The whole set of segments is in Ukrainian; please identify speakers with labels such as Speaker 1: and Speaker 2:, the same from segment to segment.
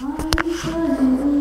Speaker 1: Hare Krishna.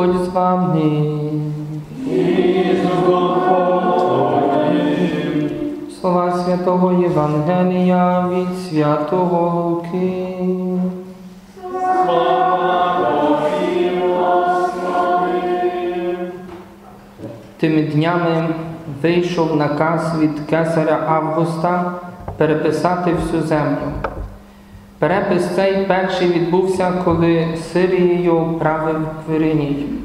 Speaker 1: Господь з вами. Слова святого Євангелія від святого Луки. Тими днями вийшов наказ від кесаря Августа переписати всю землю. Перепис цей перший відбувся, коли Сирією правив Квириній.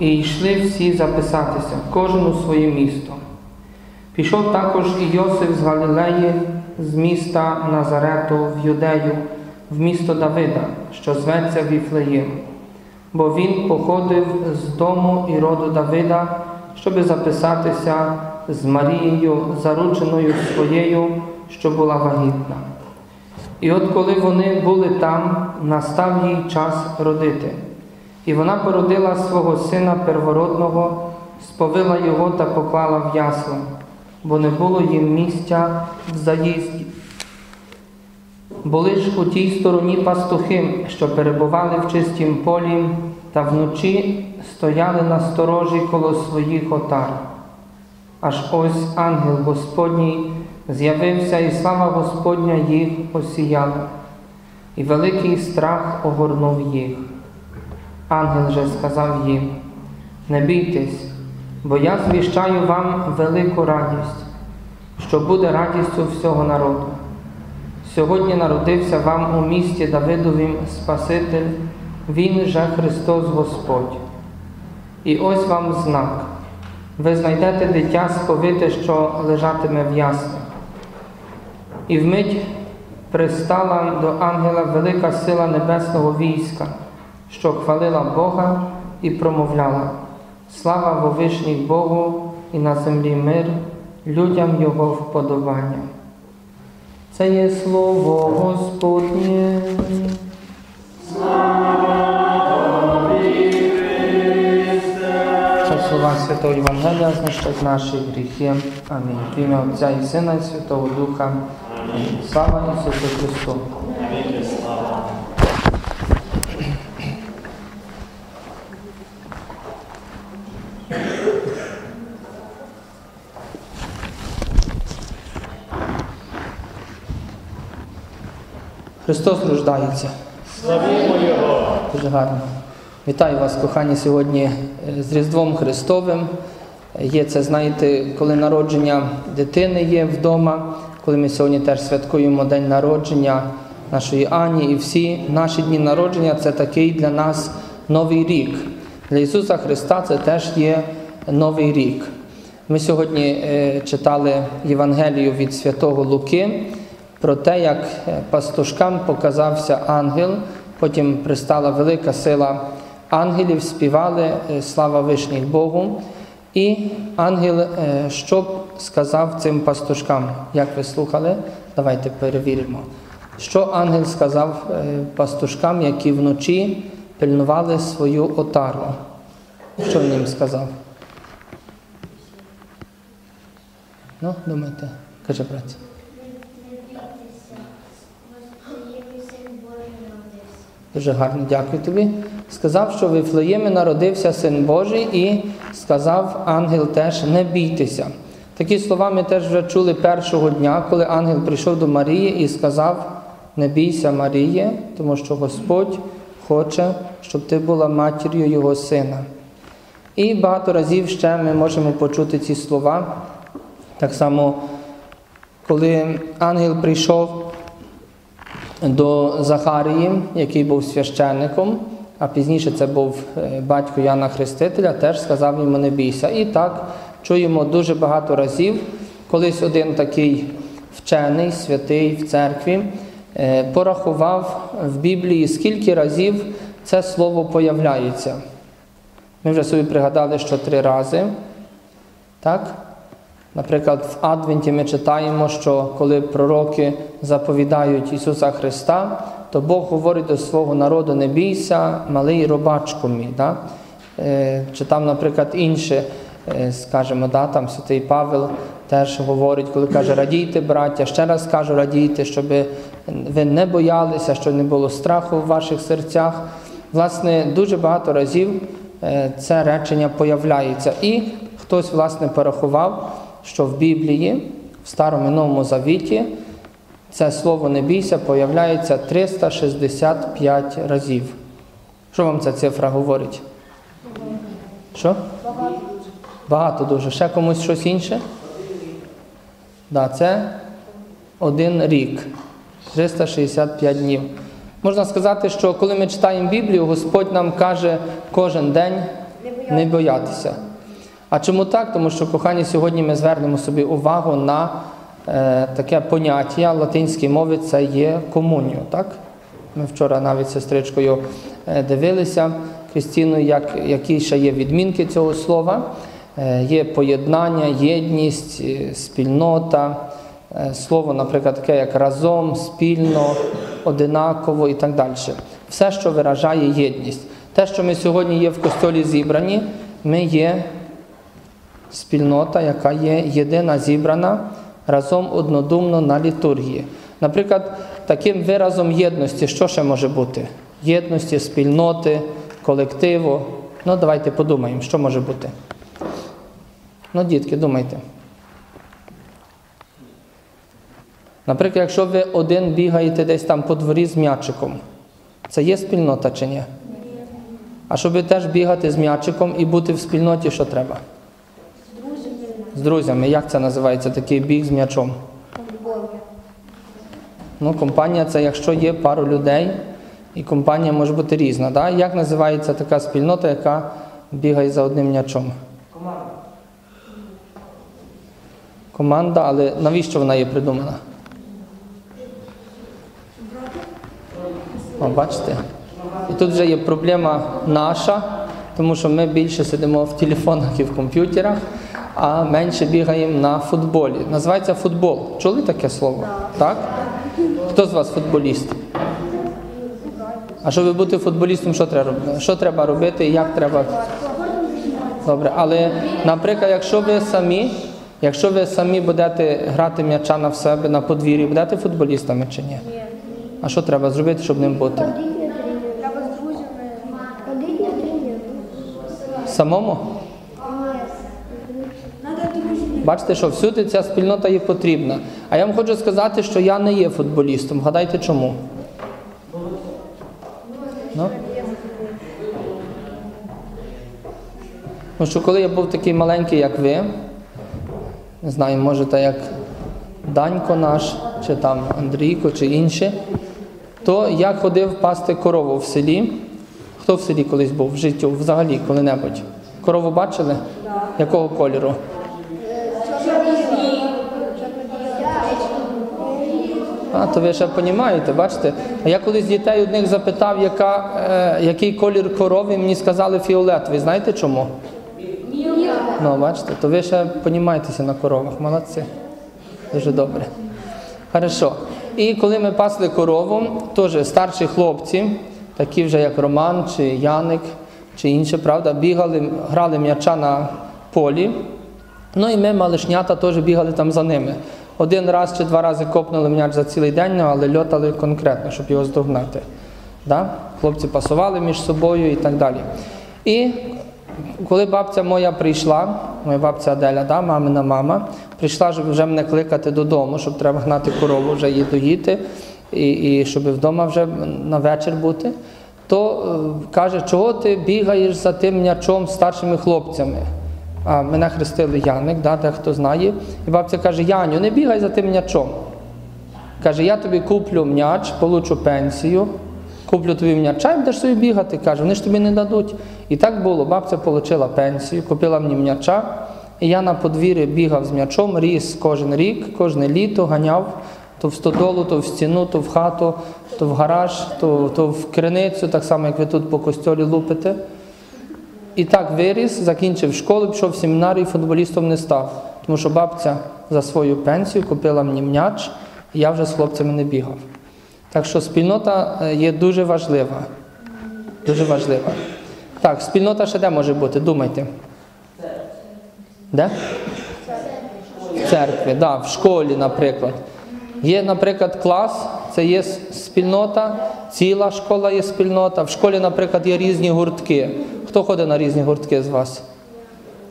Speaker 1: І йшли всі записатися, кожен у своє місто. Пішов також і Йосиф з Галілеї, з міста Назарету в Юдею, в місто Давида, що зветься Віфлеєм, бо він походив з дому і роду Давида, щоби записатися з Марією, зарудженою своєю, що була вагітна. І от коли вони були там, настав їй час родити. І вона породила свого сина первородного, сповила його та поклала в ясло, бо не було їм місця в заїзді. Були ж у тій стороні пастухи, що перебували в чистім полі, та вночі стояли на сторожі коло своїх отар. Аж ось ангел Господній з'явився, і слава Господня їх осіяла, і великий страх огорнув їх. Ангел же сказав їм: Не бійтесь, бо я звіщаю вам велику радість, що буде радістю всього народу. Сьогодні народився вам у місті Давидовім Спаситель, Він же Христос Господь. І ось вам знак. Ви знайдете дитя сповите, що лежатиме в яслах. І вмить пристала до ангела велика сила небесного війська, що хвалила Бога і промовляла Слава Вовишніх Богу і на землі мир, людям Його вподобання. Це є слово Господнє. Слава Це слова Святого Євангелія знищать наші гріхи. Амінь. В ім'я Отця і Сина і Святого Духа. Амінь. Слава Ісусу Христу. Христос рождається.
Speaker 2: Славімо Його!
Speaker 1: Дуже гарно. Вітаю вас, кохані, сьогодні е, з Різдвом Христовим. Є це, знаєте, коли народження дитини є вдома, коли ми сьогодні теж святкуємо день народження нашої Ані, і всі наші дні народження це такий для нас новий рік. Для Ісуса Христа це теж є новий рік. Ми сьогодні е, читали Євангелію від святого Луки про те, як е, пастушкам показався ангел, потім пристала велика сила ангелів, співали е, слава вишніх Богу. І ангел е, що б сказав цим пастушкам? Як ви слухали? Давайте перевіримо. Що ангел сказав пастушкам, які вночі пильнували свою отару? Що він їм сказав? Ну, думайте, каже брат. Дуже гарно, дякую тобі. Сказав, що в Вифлеємі народився Син Божий, і сказав ангел теж не бійтеся. Такі слова ми теж вже чули першого дня, коли ангел прийшов до Марії і сказав: Не бійся, Маріє, тому що Господь хоче, щоб ти була матір'ю Його сина. І багато разів ще ми можемо почути ці слова. Так само коли ангел прийшов до Захарії, який був священником, а пізніше це був е, батько Яна Хрестителя, теж сказав йому не бійся. І так чуємо дуже багато разів. Колись один такий вчений, святий в церкві, е, порахував в Біблії, скільки разів це слово появляється. Ми вже собі пригадали, що три рази. Так? Наприклад, в Адвенті ми читаємо, що коли пророки заповідають Ісуса Христа, то Бог говорить до свого народу: не бійся, малий робачку мій. Да? Е, Чи там, наприклад, інше, скажімо, да, там святий Павел теж говорить, коли каже, радійте, браття, ще раз кажу, радійте, щоб ви не боялися, щоб не було страху в ваших серцях. Власне, дуже багато разів е, це речення появляється. І хтось, власне, порахував, що в Біблії, в Старому і Новому Завіті, це слово не бійся появляється 365 разів. Що вам ця цифра говорить? Що? Багато дуже. Ще комусь щось інше? Да, це один рік. 365 днів. Можна сказати, що коли ми читаємо Біблію, Господь нам каже кожен день не боятися. А чому так? Тому що, кохані, сьогодні ми звернемо собі увагу на е, таке поняття латинській мові це є комунію. Так? Ми вчора навіть сестричкою е, дивилися Крістіною, як, які ще є відмінки цього слова. Е, є поєднання, єдність, е, спільнота. Е, Слово, наприклад, таке як разом, спільно, одинаково і так далі. Все, що виражає єдність. Те, що ми сьогодні є в костьолі зібрані, ми є спільнота, яка є єдина зібрана разом однодумно на літургії. Наприклад, таким виразом єдності, що ще може бути? Єдності, спільноти, колективу. Ну, давайте подумаємо, що може бути. Ну, дітки, думайте. Наприклад, якщо ви один бігаєте десь там по дворі з м'ячиком, це є спільнота чи ні? А щоб теж бігати з м'ячиком і бути в спільноті, що треба? З друзями. Як це називається? Такий біг з м'ячом? Ну, компанія це якщо є пару людей, і компанія може бути різна. Да? Як називається така спільнота, яка бігає за одним м'ячом? Команда. Команда, але навіщо вона є придумана? О, бачите? І тут вже є проблема наша, тому що ми більше сидимо в телефонах і в комп'ютерах, а менше бігаємо на футболі. Називається футбол. Чули таке слово? Так? Хто з вас футболіст? А щоб бути футболістом, що треба робити? Що треба робити і як треба? Добре, але, наприклад, якщо ви самі, якщо ви самі будете грати м'яча на в себе на подвір'ї, будете футболістами чи ні? А що треба зробити, щоб ним бути?
Speaker 3: Треба з друзями. Ходить на.
Speaker 1: Самому? Бачите, що всюди ця спільнота є потрібна. А я вам хочу сказати, що я не є футболістом. Гадайте чому? Ну? Тому що коли я був такий маленький, як ви, не знаю, може, та як Данько наш, чи там Андрійко, чи інші, то я ходив пасти корову в селі. Хто в селі колись був в житті, взагалі, коли-небудь? Корову бачили? Якого кольору? А, то ви ще розумієте, бачите? Я колись дітей одних запитав, яка, е, який колір корови, мені сказали фіолетовий. Знаєте чому? Ну, бачите, то ви ще розумієтеся на коровах. Молодці. Дуже добре. Хорошо. І коли ми пасли корову, теж старші хлопці, такі вже як Роман чи Яник, чи інші, правда, бігали, грали м'яча на полі. Ну і ми, малишнята, теж бігали там за ними. Один раз чи два рази копнули м'яч за цілий день, ну, але льотали конкретно, щоб його здогнати. Да? Хлопці пасували між собою і так далі. І коли бабця моя прийшла, моя бабця Аделя, да, мамина мама, прийшла, щоб вже мене кликати додому, щоб треба гнати корову, вже її доїти, і, і щоб вдома вже на вечір бути, то е, каже, чого ти бігаєш за тим м'ячом старшими хлопцями? А мене хрестили Яник, да, дехто знає. І бабця каже: Яню, не бігай за тим м'ячом. Каже, я тобі куплю м'яч, получу пенсію, куплю тобі м'яча і будеш собі бігати. Каже, вони ж тобі не дадуть. І так було. Бабця отримала пенсію, купила мені м'яча. І я на подвір'ї бігав з м'ячом, ріс кожен рік, кожне літо ганяв то в стодолу, то в стіну, то в хату, то в гараж, то, то в криницю, так само, як ви тут по костьолі лупите. І так виріс, закінчив школу, пішов в семінарію, футболістом не став. Тому що бабця за свою пенсію купила мені м'яч, і я вже з хлопцями не бігав. Так що спільнота е, є дуже важлива. Дуже важлива. Так, спільнота ще де може бути? Думайте. Де? В церкві, да, в школі, наприклад. Є, наприклад, клас, це є спільнота, ціла школа є спільнота. В школі, наприклад, є різні гуртки. Хто ходить на різні гуртки з вас?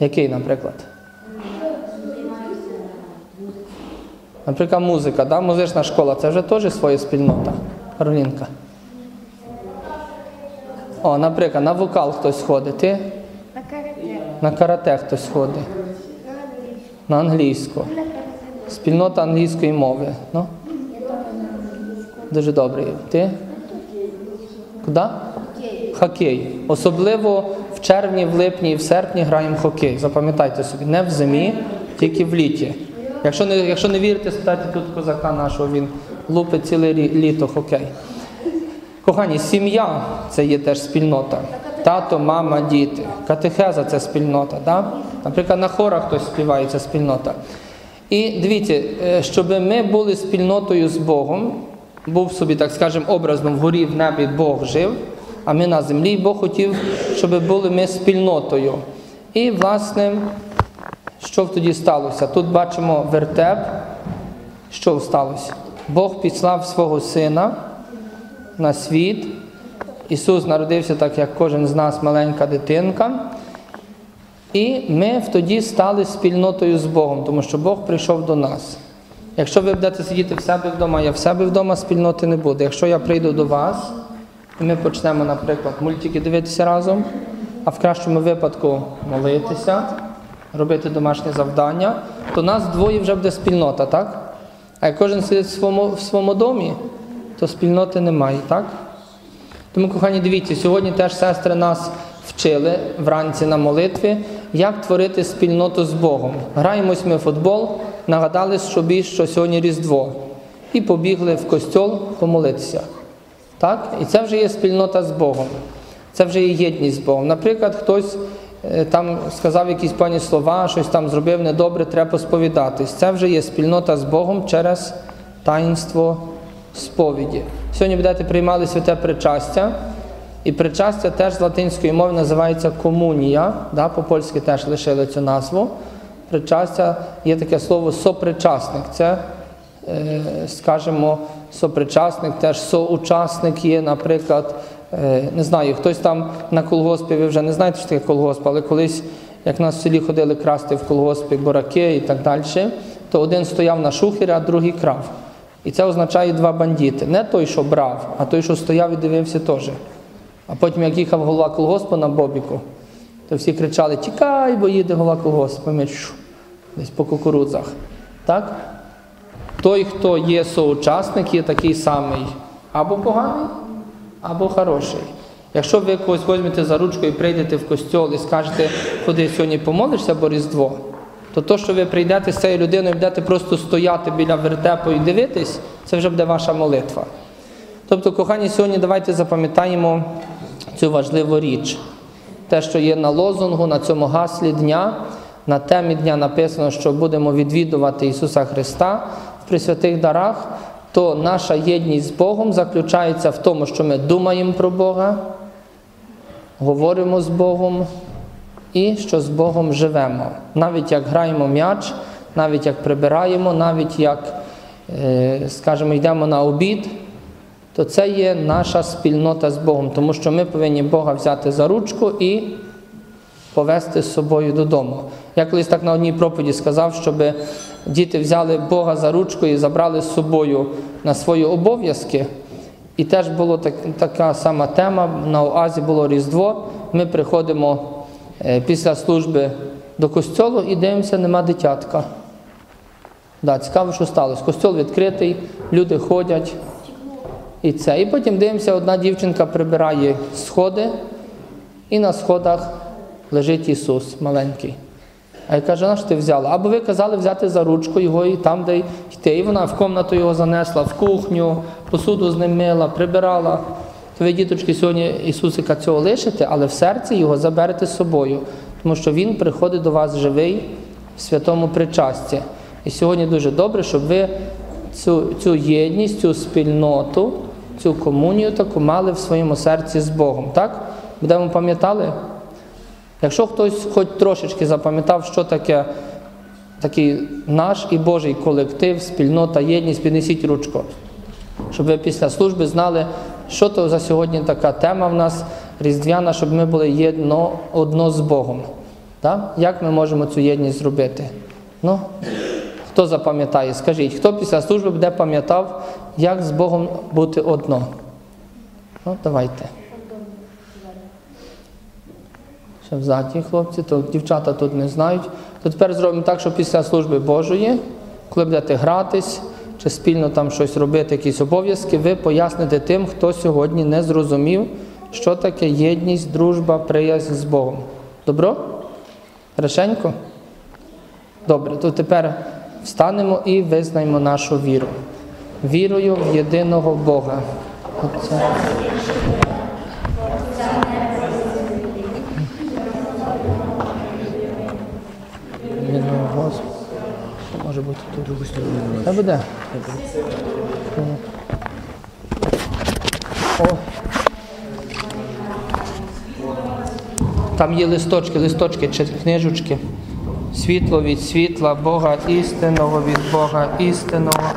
Speaker 1: Який, наприклад? Наприклад, музика, да? музична школа це вже теж своя спільнота. Каролінка. О, наприклад, на вокал хтось ходить. Ти?
Speaker 3: На карате.
Speaker 1: На карате хтось ходить.
Speaker 3: На англійську.
Speaker 1: Спільнота англійської мови. Ну? Дуже добре. Ти? Куди? Хокей. Особливо в червні, в липні і в серпні граємо хокей. Запам'ятайте собі, не в зимі, тільки в літі. Якщо не, якщо не вірите, спитайте тут козака нашого, він лупить ціле літо хокей. Кохані, сім'я це є теж спільнота. Тато, мама, діти. Катехеза це спільнота. Да? Наприклад, на хорах хтось співає, це спільнота. І дивіться, е, щоб ми були спільнотою з Богом, був собі, так скажемо, образно вгорі в небі Бог жив, а ми на землі, Бог хотів, щоб були ми спільнотою. І, власне, що тоді сталося? Тут бачимо вертеп. Що сталося? Бог післав свого сина на світ. Ісус народився так, як кожен з нас маленька дитинка. І ми тоді стали спільнотою з Богом, тому що Бог прийшов до нас. Якщо ви будете сидіти в себе вдома, я в себе вдома спільноти не буде. Якщо я прийду до вас, і ми почнемо, наприклад, мультики дивитися разом, а в кращому випадку молитися, робити домашнє завдання, то нас двоє вже буде спільнота, так? А як кожен сидить в своєму, в своєму домі, то спільноти немає, так? Тому, кохані, дивіться, сьогодні теж сестри нас вчили вранці на молитві, як творити спільноту з Богом. Граємось ми в футбол, нагадали собі, що сьогодні Різдво, і побігли в костьол помолитися. Так? І це вже є спільнота з Богом. Це вже є єдність з Богом. Наприклад, хтось е, там сказав якісь пані слова, щось там зробив недобре, треба сповідатись. Це вже є спільнота з Богом через таїнство сповіді. Сьогодні будете приймали святе причастя. І причастя теж з латинської мови називається комунія. Да? По-польськи теж лишили цю назву. Причастя є таке слово сопричасник. Це, е, скажімо, сопричасник, теж соучасник є, наприклад, е, не знаю, хтось там на колгоспі, ви вже не знаєте, що таке колгосп, але колись, як нас в селі ходили красти в колгоспі бураки і так далі, то один стояв на шухері, а другий крав. І це означає два бандити. Не той, що брав, а той, що стояв і дивився теж. А потім, як їхав голова колгоспу на Бобіку, то всі кричали: Тікай, бо їде голова колгоспу. Ми десь по кукурудзах. Так? Той, хто є соучасник, є такий самий або поганий, або хороший. Якщо ви когось візьмете за ручку і прийдете в костьол і скажете, ходи сьогодні помолишся, бо Різдво, то то, що ви прийдете з цією людиною і будете просто стояти біля вертепу і дивитись, це вже буде ваша молитва. Тобто, кохані, сьогодні давайте запам'ятаємо цю важливу річ. Те, що є на лозунгу, на цьому гаслі дня, на темі дня написано, що будемо відвідувати Ісуса Христа в присвятих дарах, то наша єдність з Богом заключається в тому, що ми думаємо про Бога, говоримо з Богом і що з Богом живемо. Навіть як граємо м'яч, навіть як прибираємо, навіть як, е, скажімо, йдемо на обід, то це є наша спільнота з Богом, тому що ми повинні Бога взяти за ручку і повести з собою додому. Я колись так на одній проповіді сказав, щоб діти взяли Бога за ручку і забрали з собою на свої обов'язки. І теж була так, така сама тема. На Оазі було Різдво. Ми приходимо е, після служби до костьолу і дивимося, нема дитятка. Да, цікаво, що сталося. Костьол відкритий, люди ходять. І це. І потім дивимося, одна дівчинка прибирає сходи, і на сходах лежить Ісус маленький. А я кажу, на що ти взяла? Або ви казали взяти за ручку його і там, де йти. І вона в кімнату його занесла, в кухню, посуду з ним мила, прибирала. То ви, діточки, сьогодні Ісусика цього лишите, але в серці його заберете з собою, тому що Він приходить до вас живий в святому причасті. І сьогодні дуже добре, щоб ви цю, цю єдність, цю спільноту, цю комунію таку мали в своєму серці з Богом. Так? Будемо пам'ятали? Якщо хтось хоч трошечки запам'ятав, що таке такий наш і Божий колектив, спільнота, єдність, піднесіть ручку. Щоб ви після служби знали, що то за сьогодні така тема в нас різдвяна, щоб ми були єдно, одно з Богом. Так? Як ми можемо цю єдність зробити? Ну, хто запам'ятає? Скажіть, хто після служби буде пам'ятав, як з Богом бути одно? Ну, давайте. Ще взаді, хлопці, то дівчата тут не знають. То тепер зробимо так, що після служби Божої, коли будете гратись чи спільно там щось робити, якісь обов'язки, ви поясните тим, хто сьогодні не зрозумів, що таке єдність, дружба, приязнь з Богом. Добро? Хорошенько? Добре, то тепер встанемо і визнаємо нашу віру. Вірою в єдиного Бога. Отця. Єдиного Господа. Що може бути тут? Другу сторону. Та буде. О. Там є листочки, листочки чи книжечки. Світло від світла, Бога істинного від Бога істинного.